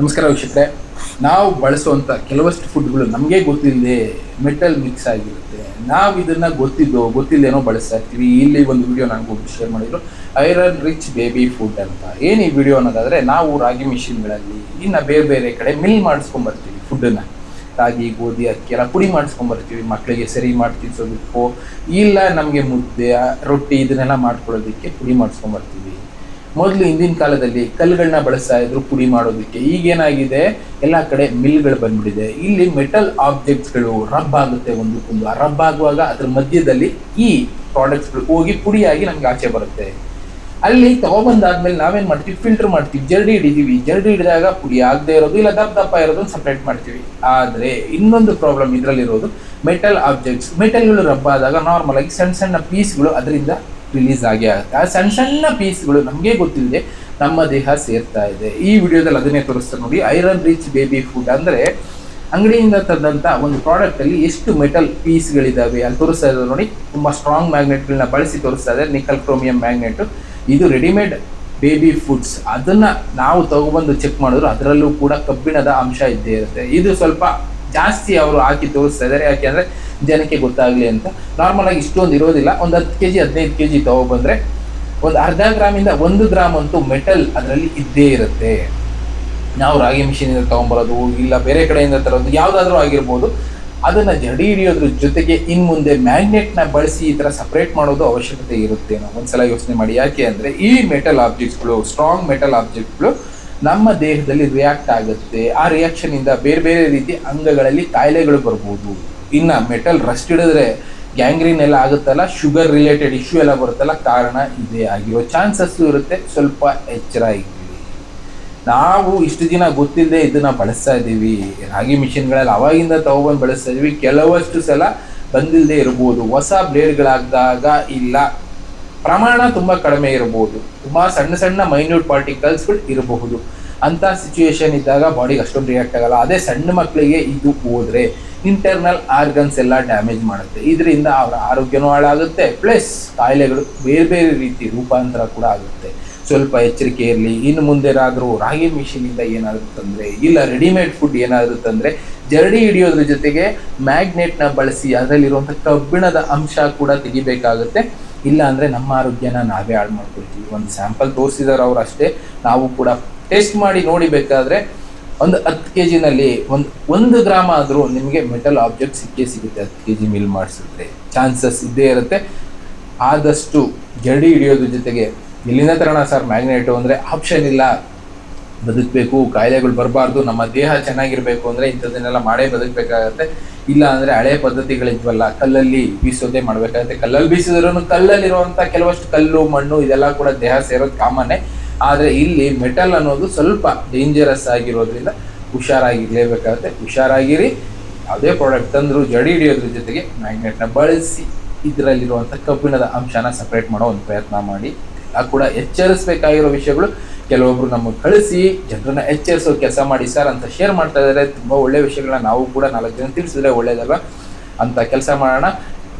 ನಮಸ್ಕಾರ ವೀಕ್ಷಕರೇ. ನಾವು ಬಳಸುವಂಥ ಕೆಲವಷ್ಟು ಫುಡ್ಗಳು ನಮಗೆ ಗೊತ್ತಿಲ್ಲದೆ ಮೆಟಲ್ ಮಿಕ್ಸ್ ಆಗಿರುತ್ತೆ. ನಾವು ಇದನ್ನ ಗೊತ್ತಿದ್ದೋ ಗೊತ್ತಿಲ್ಲೇನೋ ಬಳಸ್ತಾ ಇರ್ತೀವಿ. ಇಲ್ಲಿ ಒಂದು ವಿಡಿಯೋ ನನಗೆ ಒಬ್ಬರು ಶೇರ್ ಮಾಡಿದ್ರು, ಐರನ್ ರಿಚ್ ಬೇಬಿ ಫುಡ್ ಅಂತ. ಏನು ಈ ವಿಡಿಯೋ ಅನ್ನೋದಾದ್ರೆ, ನಾವು ರಾಗಿ ಮಿಷಿನ್ಗಳಲ್ಲಿ ಇನ್ನು ಬೇರೆ ಬೇರೆ ಕಡೆ ಮಿಲ್ ಮಾಡಿಸ್ಕೊಂಬರ್ತೀವಿ ಫುಡ್ಡನ್ನು ರಾಗಿ, ಗೋಧಿ, ಅಕ್ಕಿ ಎಲ್ಲ ಪುಡಿ ಮಾಡಿಸ್ಕೊಂಬರ್ತೀವಿ ಮಕ್ಕಳಿಗೆ ಸರಿ ಮಾಡಿ ತಿನ್ಸೋದಕ್ಕೋ, ಇಲ್ಲ ನಮಗೆ ಮುದ್ದೆ, ರೊಟ್ಟಿ ಇದನ್ನೆಲ್ಲ ಮಾಡ್ಕೊಳ್ಳೋದಕ್ಕೆ ಪುಡಿ ಮಾಡಿಸ್ಕೊಂಬರ್ತೀವಿ ಮೊದಲು ಹಿಂದಿನ ಕಾಲದಲ್ಲಿ ಕಲ್ಲುಗಳನ್ನ ಬಳಸ್ತಾ ಇದ್ರು ಪುಡಿ ಮಾಡೋದಕ್ಕೆ. ಈಗೇನಾಗಿದೆ ಎಲ್ಲ ಕಡೆ ಮಿಲ್ಗಳು ಬಂದ್ಬಿಟ್ಟಿದೆ. ಇಲ್ಲಿ ಮೆಟಲ್ ಆಬ್ಜೆಕ್ಟ್ಸ್ಗಳು ರಬ್ ಆಗುತ್ತೆ ಒಂದಕ್ಕೊಂದು ಆ ರಬ್ ಆಗುವಾಗ ಅದ್ರ ಮಧ್ಯದಲ್ಲಿ ಈ ಪ್ರಾಡಕ್ಟ್ಸ್ಗಳು ಹೋಗಿ ಪುಡಿಯಾಗಿ ನಮ್ಗೆ ಆಚೆ ಬರುತ್ತೆ. ಅಲ್ಲಿ ತಗೊಬಂದಾದ್ಮೇಲೆ ನಾವೇನ್ ಮಾಡ್ತೀವಿ? ಫಿಲ್ಟರ್ ಮಾಡ್ತೀವಿ. ಜರಡಿ ಹಿಡಿದೀವಿ. ಜರಡಿ ಹಿಡಿದಾಗ ಪುಡಿ ಆಗದೆ ಇರೋದು ಇಲ್ಲ ದಪ್ಪ ದಪ್ಪ ಇರೋದು ಸಪ್ರೇಟ್ ಮಾಡ್ತೀವಿ. ಆದ್ರೆ ಇನ್ನೊಂದು ಪ್ರಾಬ್ಲಮ್ ಇದರಲ್ಲಿರೋದು ಮೆಟಲ್ ಆಬ್ಜೆಕ್ಟ್ಸ್. ಮೆಟಲ್ಗಳು ರಬ್ ಆದಾಗ ನಾರ್ಮಲ್ ಆಗಿ ಸಣ್ಣ ಸಣ್ಣ ಪೀಸ್ಗಳು ಅದರಿಂದ ರಿಲೀಸ್ ಆಗೇ ಆಗುತ್ತೆ. ಆ ಸಣ್ಣ ಸಣ್ಣ ಪೀಸ್ಗಳು ನಮಗೆ ಗೊತ್ತಿಲ್ಲದೆ ನಮ್ಮ ದೇಹ ಸೇರ್ತಾ ಇದೆ. ಈ ವಿಡಿಯೋದಲ್ಲಿ ಅದನ್ನೇ ತೋರಿಸ್ತಾರೆ ನೋಡಿ ಐರನ್ ರಿಚ್ ಬೇಬಿ ಫುಡ್ ಅಂದರೆ ಅಂಗಡಿಯಿಂದ ತಂದಂಥ ಒಂದು ಪ್ರಾಡಕ್ಟಲ್ಲಿ ಎಷ್ಟು ಮೆಟಲ್ ಪೀಸ್ಗಳಿದ್ದಾವೆ ಅಲ್ಲಿ ತೋರಿಸ್ತಾ ಇದ್ದಾರೆ ನೋಡಿ, ತುಂಬ ಸ್ಟ್ರಾಂಗ್ ಮ್ಯಾಗ್ನೆಟ್ಗಳನ್ನ ಬಳಸಿ ತೋರಿಸ್ತಾ ಇದ್ದಾರೆ. ನಿಕಲ್ ಕ್ರೋಮಿಯಂ ಮ್ಯಾಗ್ನೆಟ್ ಇದು ರೆಡಿಮೇಡ್ ಬೇಬಿ ಫುಡ್ಸ್ ಅದನ್ನು ನಾವು ತಗೊಬಂದು ಚೆಕ್ ಮಾಡಿದ್ರು, ಅದರಲ್ಲೂ ಕೂಡ ಕಬ್ಬಿಣದ ಅಂಶ ಇದ್ದೇ ಇರುತ್ತೆ. ಇದು ಸ್ವಲ್ಪ ಜಾಸ್ತಿ ಅವರು ಹಾಕಿ ತೋರಿಸ್ತಾ ಇದ್ದಾರೆ. ಯಾಕೆಂದ್ರೆ ಜನಕ್ಕೆ ಗೊತ್ತಾಗಲಿ ಅಂತ. ನಾರ್ಮಲ್ ಆಗಿ ಇಷ್ಟೊಂದು ಇರೋದಿಲ್ಲ. ಒಂದು ಹತ್ತು ಕೆ ಜಿ ಹದಿನೈದು ಕೆ ಜಿ ತಗೊಬಂದ್ರೆ ಒಂದು ಅರ್ಧ ಗ್ರಾಮಿಂದ ಒಂದು ಗ್ರಾಮ್ ಅಂತೂ ಮೆಟಲ್ ಅದರಲ್ಲಿ ಇದ್ದೇ ಇರುತ್ತೆ. ನಾವು ರಾಗಿ ಮಿಷಿನಿಂದ ತಗೊಂಬರೋದು, ಇಲ್ಲ ಬೇರೆ ಕಡೆಯಿಂದ ತರೋದು, ಯಾವುದಾದ್ರೂ ಆಗಿರ್ಬೋದು. ಅದನ್ನ ಜಡಿ ಹಿಡಿಯೋದ್ರ ಜೊತೆಗೆ ಇನ್ ಮುಂದೆ ಮ್ಯಾಗ್ನೆಟ್ನ ಬಳಸಿ ಈ ತರ ಸಪರೇಟ್ ಮಾಡೋದು ಅವಶ್ಯಕತೆ ಇರುತ್ತೆ ನಾವು ಒಂದ್ಸಲ ಯೋಚನೆ ಮಾಡಿ. ಯಾಕೆ ಅಂದ್ರೆ ಈ ಮೆಟಲ್ ಆಬ್ಜೆಕ್ಟ್ಸ್ಗಳು ಸ್ಟ್ರಾಂಗ್ ಮೆಟಲ್ ಆಬ್ಜೆಕ್ಟ್ಗಳು ನಮ್ಮ ದೇಹದಲ್ಲಿ ರಿಯಾಕ್ಟ್ ಆಗುತ್ತೆ. ಆ ರಿಯಾಕ್ಷನ್ ಇಂದ ಬೇರೆ ಬೇರೆ ರೀತಿ ಅಂಗಗಳಲ್ಲಿ ಕಾಯಿಲೆಗಳು ಬರ್ಬೋದು. ಇನ್ನ ಮೆಟಲ್ ರಸ್ಟ್ ಹಿಡಿದ್ರೆ ಗ್ಯಾಂಗ್ರೀನ್ ಎಲ್ಲ ಆಗುತ್ತಲ್ಲ, ಶುಗರ್ ರಿಲೇಟೆಡ್ ಇಶ್ಯೂ ಎಲ್ಲ ಬರುತ್ತಲ್ಲ, ಕಾರಣ ಇದೇ ಆಗಿರೋ ಚಾನ್ಸಸ್ ಇರುತ್ತೆ. ಸ್ವಲ್ಪ ಎಚ್ಚರ ಇದ್ದೀವಿ ನಾವು ಇಷ್ಟು ದಿನ ಗೊತ್ತಿಲ್ಲದೆ ಇದನ್ನ ಬಳಸ್ತಾ ಇದ್ದೀವಿ. ರಾಗಿ ಮಿಷಿನ್ಗಳಲ್ಲಿ ಅವಾಗಿಂದ ತಗೊಬಂದು ಬಳಸ್ತಾ ಇದೀವಿ ಕೆಲವಷ್ಟು ಸಲ ಬಂದಿಲ್ಲದೆ ಇರ್ಬೋದು. ಹೊಸ ಬ್ಲೇಡ್ಗಳಾದಾಗ ಇಲ್ಲ. ಪ್ರಮಾಣ ತುಂಬಾ ಕಡಿಮೆ ಇರಬಹುದು ತುಂಬಾ ಸಣ್ಣ ಸಣ್ಣ ಮೈನ್ಯೂಟ್ ಪಾರ್ಟಿಕಲ್ಸ್ಗಳು ಇರಬಹುದು. ಅಂತ ಸಿಚುವೇಶನ್ ಇದ್ದಾಗ ಬಾಡಿಗೆ ಅಷ್ಟೊಂದು ರಿಯಾಕ್ಟ್ ಆಗಲ್ಲ. ಅದೇ ಸಣ್ಣ ಮಕ್ಕಳಿಗೆ ಇದು ಹೋದ್ರೆ ಇಂಟರ್ನಲ್ ಆರ್ಗನ್ಸ್ ಎಲ್ಲ ಡ್ಯಾಮೇಜ್ ಮಾಡುತ್ತೆ. ಇದರಿಂದ ಅವರ ಆರೋಗ್ಯನೂ ಹಾಳಾಗುತ್ತೆ ಪ್ಲಸ್ ಕಾಯಿಲೆಗಳು ಬೇರೆ ಬೇರೆ ರೀತಿ ರೂಪಾಂತರ ಕೂಡ ಆಗುತ್ತೆ. ಸ್ವಲ್ಪ ಎಚ್ಚರಿಕೆ ಇರಲಿ, ಇನ್ನು ಮುಂದೆನಾದರೂ ರಾಗಿ ಮಿಷಿನಿಂದ ಏನಾದರೂ ತಂದರೆ, ಇಲ್ಲ ರೆಡಿಮೇಡ್ ಫುಡ್ ಏನಾದರೂ ತಂದರೆ, ಜರಡಿ ಹಿಡಿಯೋದ್ರ ಜೊತೆಗೆ ಮ್ಯಾಗ್ನೆಟ್ನ ಬಳಸಿ ಅದರಲ್ಲಿರುವಂಥ ಕಬ್ಬಿಣದ ಅಂಶ ಕೂಡ ತೆಗಿಬೇಕಾಗುತ್ತೆ. ಇಲ್ಲ ಅಂದರೆ ನಮ್ಮ ಆರೋಗ್ಯನ ನಾವೇ ಹಾಳು ಮಾಡ್ಕೊಳ್ತೀವಿ. ಒಂದು ಸ್ಯಾಂಪಲ್ ತೋರಿಸಿದಾರೆ ಅವರು ಅಷ್ಟೇ, ನಾವು ಕೂಡ ಟೆಸ್ಟ್ ಮಾಡಿ ನೋಡಿ ಬೇಕಾದ್ರೆ ಒಂದು ಹತ್ತು ಕೆ ಜಿನಲ್ಲಿ ಒಂದು ಒಂದು ಗ್ರಾಮ ಆದರೂ ನಿಮಗೆ ಮೆಟಲ್ ಆಬ್ಜೆಕ್ಟ್ ಸಿಕ್ಕೇ ಸಿಗುತ್ತೆ ಹತ್ತು ಕೆ ಜಿ ಮಿಲ್ ಮಾಡಿಸಿದ್ರೆ. ಚಾನ್ಸಸ್ ಇದ್ದೇ ಇರುತ್ತೆ. ಆದಷ್ಟು ಜಡಿ ಹಿಡಿಯೋದ್ರ ಜೊತೆಗೆ ಎಲ್ಲಿಂದ ತರೋಣ ಸರ್ ಮ್ಯಾಗ್ನೆಟು ಅಂದರೆ ಆಪ್ಷನ್ ಇಲ್ಲ. ಬದುಕಬೇಕು, ಕಾಯಿಲೆಗಳು ಬರಬಾರ್ದು, ನಮ್ಮ ದೇಹ ಚೆನ್ನಾಗಿರಬೇಕು ಅಂದರೆ ಇಂಥದ್ದನ್ನೆಲ್ಲ ಮಾಡೇ ಬದುಕಬೇಕಾಗತ್ತೆ. ಇಲ್ಲ ಅಂದರೆ ಹಳೆ ಪದ್ಧತಿಗಳಿದ್ವಲ್ಲ, ಕಲ್ಲಲ್ಲಿ ಬೀಸೋದೇ ಮಾಡಬೇಕಾಗತ್ತೆ. ಕಲ್ಲಲ್ಲಿ ಬೀಸಿದ್ರೂ ಕಲ್ಲಲ್ಲಿರುವಂಥ ಕೆಲವಷ್ಟು ಕಲ್ಲು, ಮಣ್ಣು ಇದೆಲ್ಲ ಕೂಡ ದೇಹ ಸೇರೋದು ಕಾಮನ್ನೇ. ಆದರೆ ಇಲ್ಲಿ ಮೆಟಲ್ ಅನ್ನೋದು ಸ್ವಲ್ಪ ಡೇಂಜರಸ್ ಆಗಿರೋದ್ರಿಂದ ಹುಷಾರಾಗಿರ್ಲೇಬೇಕಾಗುತ್ತೆ. ಹುಷಾರಾಗಿರಿ, ಯಾವುದೇ ಪ್ರಾಡಕ್ಟ್ ತಂದರೂ ಜಡಿ ಹಿಡಿಯೋದ್ರ ಜೊತೆಗೆ ಮ್ಯಾಗ್ನೆಟ್ನ ಬಳಸಿ ಇದರಲ್ಲಿರುವಂಥ ಕಬ್ಬಿಣದ ಅಂಶನ ಸಪ್ರೇಟ್ ಮಾಡೋ ಒಂದು ಪ್ರಯತ್ನ ಮಾಡಿ. ಆ ಕೂಡ ಎಚ್ಚರಿಸಬೇಕಾಗಿರೋ ವಿಷಯಗಳು ಕೆಲವೊಬ್ರು ನಮಗೆ ಕಳಿಸಿ, ಜನರನ್ನ ಎಚ್ಚರಿಸೋ ಕೆಲಸ ಮಾಡಿ. ಸರ್ ಅಂತ ಶೇರ್ ಮಾಡ್ತಾ ಇದ್ದಾರೆ ತುಂಬ ಒಳ್ಳೆ ವಿಷಯಗಳನ್ನ ನಾವು ಕೂಡ ನಾಲ್ಕು ಜನ ತಿಳಿಸಿದ್ರೆ ಒಳ್ಳೇದಲ್ಲ ಅಂತ ಕೆಲಸ ಮಾಡೋಣ.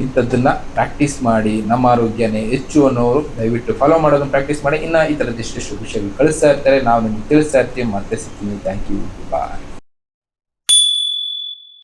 ಇಂಥದ್ದನ್ನ ಪ್ರಾಕ್ಟೀಸ್ ಮಾಡಿ ನಮ್ಮ ಆರೋಗ್ಯನೇ ಹೆಚ್ಚು ಅನ್ನೋರು ದಯವಿಟ್ಟು ಫಾಲೋ ಮಾಡೋದನ್ನು ಪ್ರಾಕ್ಟೀಸ್ ಮಾಡಿ. ಇನ್ನು ಈ ಥರದ ಎಷ್ಟೆಷ್ಟು ವಿಷಯಗಳು ಕಳಿಸ್ತಾ ಇರ್ತಾರೆ. ನಾವು ನಿಮ್ಗೆ ತಿಳಿಸ್ತಾ ಇರ್ತೀವಿ. ಮತ್ತೆ ಸಿಗ್ತೀನಿ. Thank you bye